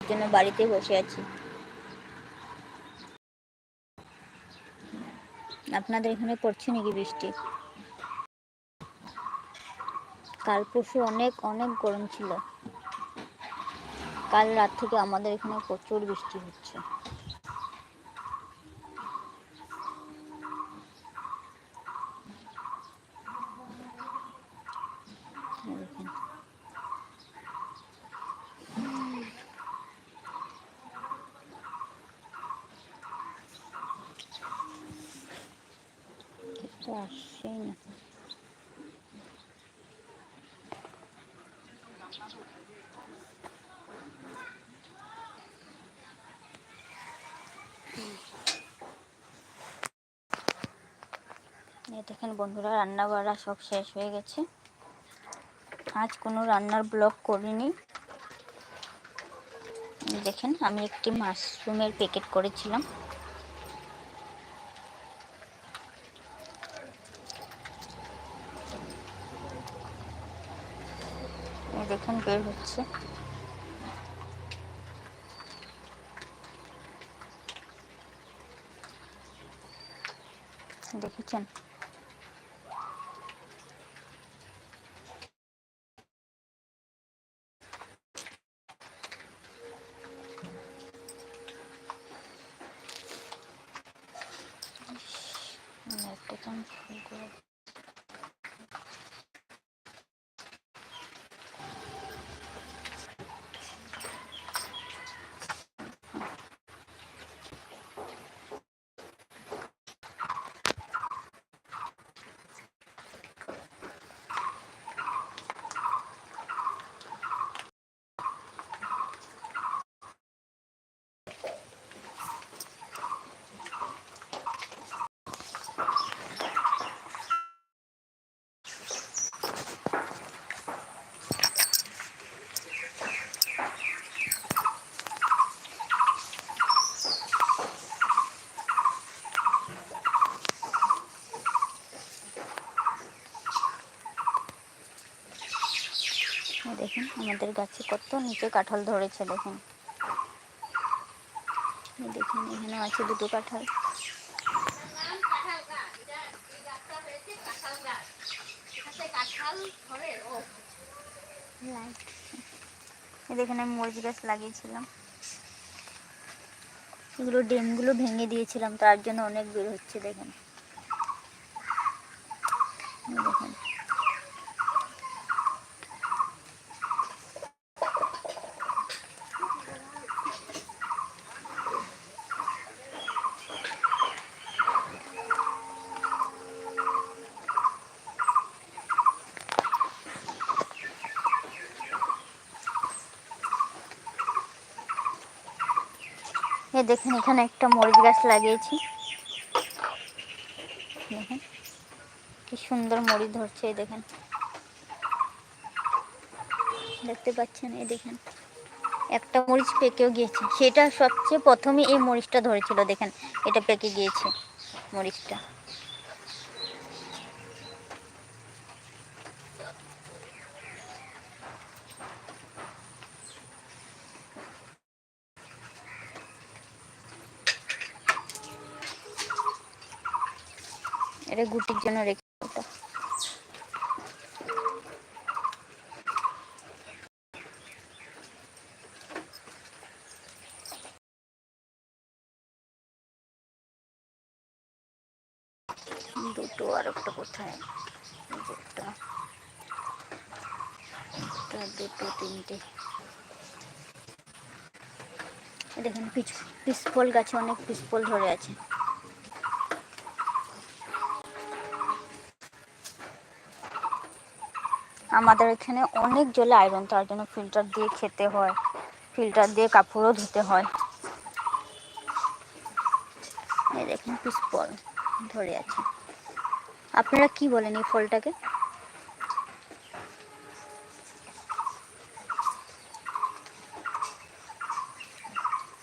জন্য বাড়িতে বসে আছি। আপনাদের এখানে পড়ছে নাকি বৃষ্টি? কাল পরশু অনেক অনেক গরম ছিল। কাল রাত থেকে আমাদের এখানে প্রচুর বৃষ্টি হচ্ছে এই দেখুন। কিন্তু আসছেই দেখেন বন্ধুরা রান্না বাড়া সব শেষ হয়ে গেছে। আজ কোনো রান্নার ব্লগ করিনি। দেখেন, আমি একটি মাশরুমের প্যাকেট করেছিলাম এই দেখুন বের হচ্ছে। দেখেছেন? একটা ফুল করে এই দেখুন, আমাদের গাছে কত নিচে কাঁঠাল ধরেছে, দেখুন। দেখুন এখানে আছে দুটো কাঁঠাল। দেখুন, আমি মরিচ গাছ লাগিয়েছিলাম। এগুলো ডেমগুলো ভেঙে দিয়েছিলাম, তার জন্য অনেক বের হচ্ছে, দেখুন এই দেখুন এই দেখুন, এখানে একটা মরিচ গাছ লাগিয়েছি। দেখেন, কি সুন্দর মরিচ ধরছে, এই দেখেন। দেখতে পাচ্ছেন, এই দেখেন। একটা মরিচ পেকেও গিয়েছে। সেটা সবচেয়ে প্রথমে এই মরিচটা ধরেছিল, দেখেন, এটা পেকে গিয়েছে মরিচটা। এটা গুটির জন্য রেখে ওটা দুটো আর একটা কোথায়? একটা। দুটো, তিনটে। দেখেন, পিচ পিসফল গাছে অনেক পিসফল ধরে আছে। আমাদের এখানে অনেক জলে আয়রন তার জন্য ফিল্টার দিয়ে খেতে হয়। ফিল্টার দিয়ে কাপড়ও ধুতে হয়। দেখেন পিস ফল ধরে আছে। আপনারা কি বলেন এই ফলটাকে?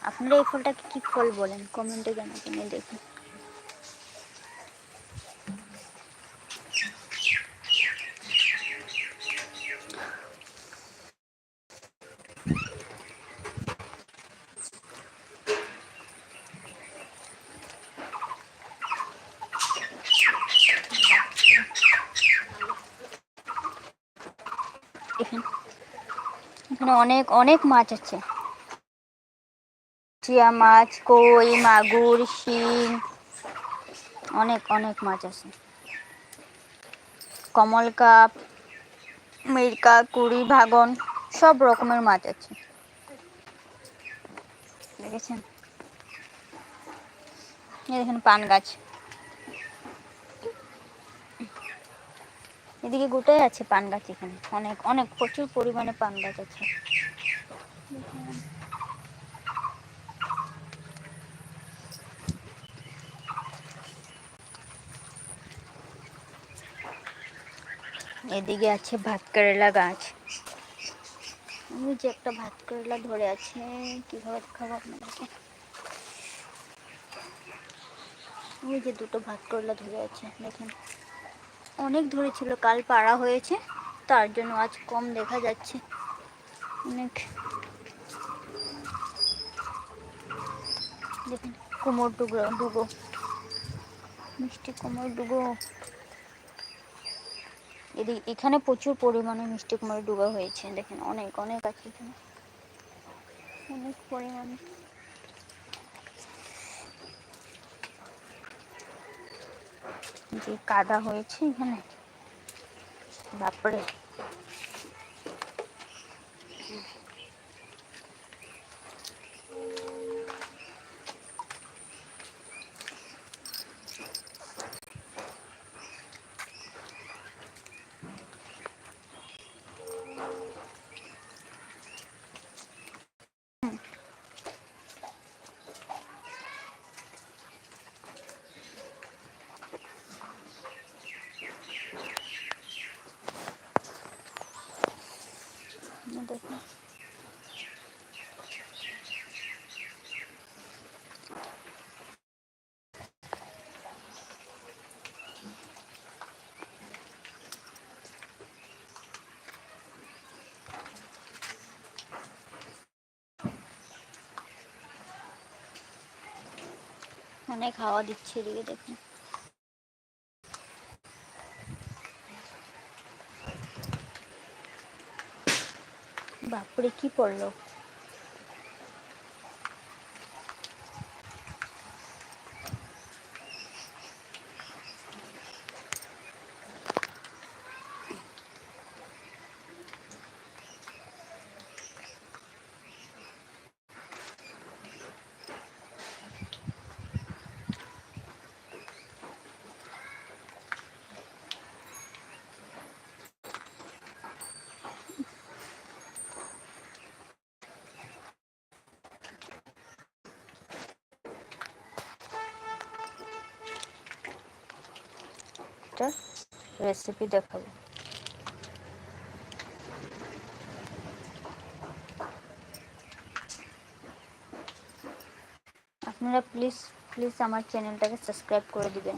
আপনারা এই ফলটাকে কি ফল বলেন? কমেন্টে জানাবেন দেখুন। এখানে অনেক অনেক মাছ আছে। চিয়া মাছ, কই, মাগুর, শিং, অনেক অনেক মাছ আছে। কমল কাপ, মিরকা, কুড়ি, ভাগন, সব রকমের মাছ আছে। দেখেছেন? এই দেখেন পান গাছ। এদিকে গোটাই আছে পান গাছ এখানে। অনেক অনেক, প্রচুর পরিমাণে পান গাছ আছে। এদিকে আছে ভাত কেরেলা গাছ যে একটা ভাত কেরেলা ধরে আছে, কীভাবে দেখাবো আপনাদেরকে? ওই যে দুটো ভাত কেরেলা ধরে আছে, দেখেন। অনেক ধরেছিল কাল পাড়া হয়েছে, তার জন্য আজ কম দেখা যাচ্ছে। অনেক। দেখুন, কুমোর ডুগো ডুগো। মিষ্টি কুমড়োর ডুগো। এদিকে এখানে প্রচুর পরিমাণে মিষ্টি কুমড়োর ডুগো হয়েছে। দেখেন, অনেক অনেক আছে এখানে। অনেক পরিমাণে। যে কাদা হয়েছে এখানে। বাপরে দেখুন অনেক হাওয়া দিচ্ছে এদিকে দেখুন। বাপরে কি পড়ল একটা রেসিপি দেখাবো। আপনারা প্লিজ প্লিজ আমার চ্যানেলটাকে সাবস্ক্রাইব করে দিবেন।